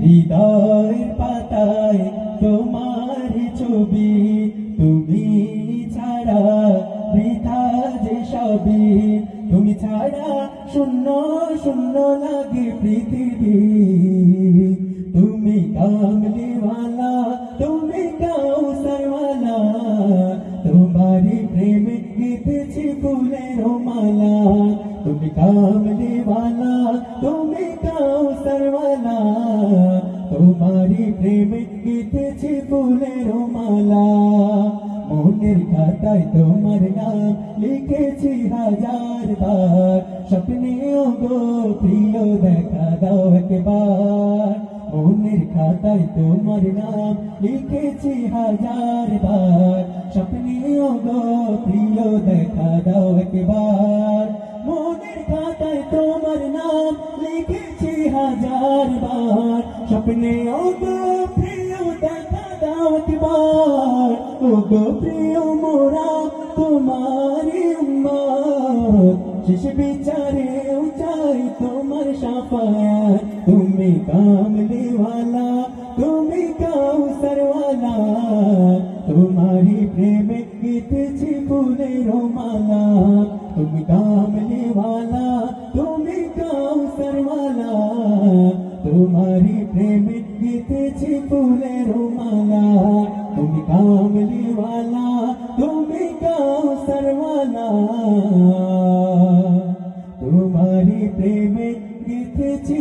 হৃদয়ের পাতায় তোমার ছবি, তুমি ছাড়া বৃথা যে সবই। তুমি ছাড়া শূন্য শূন্য লাগে পৃথিবী। তুমি কামলিওয়ালা, তুমি কাউসারওয়ালা। তোমারি প্রেমে গেতেছি ফুলের মালা। তুমি কামলিওয়ালা, তুমি কাউসারওয়ালা। প্রেমে গেতেছি ফুলের মালা। মনের খাতায় তোমার নাম লিখেছি হাজার বার। স্বপ্নেও গো প্রিয় দেখা দাও একবার। মনের খাতায় তোমার নাম লিখেছি হাজার বার। স্বপ্নেও গো প্রিয় দেখা দাও একবার। মনের খাতায় তোমার নাম লিখেছি হাজার বার। স্বপ্নেও গো প্রিয় দেখা দাও একবার ও গো প্রিয় মোরা তোমারি শেষ বিচারেও চাই তোমার সাফায়াত। তুমি কামলিওয়ালা, তুমি কাউসারওয়ালা। তোমারি প্রেমে গীতেছি ফুলের মালা। তুমি কামলিওয়ালা তুমি তোমারি প্রেমে দিতেছি ফুলের মালা। তুমি কামলিওয়ালা তুমি কাউসারওয়ালা। তোমারি প্রেমে গীতেছি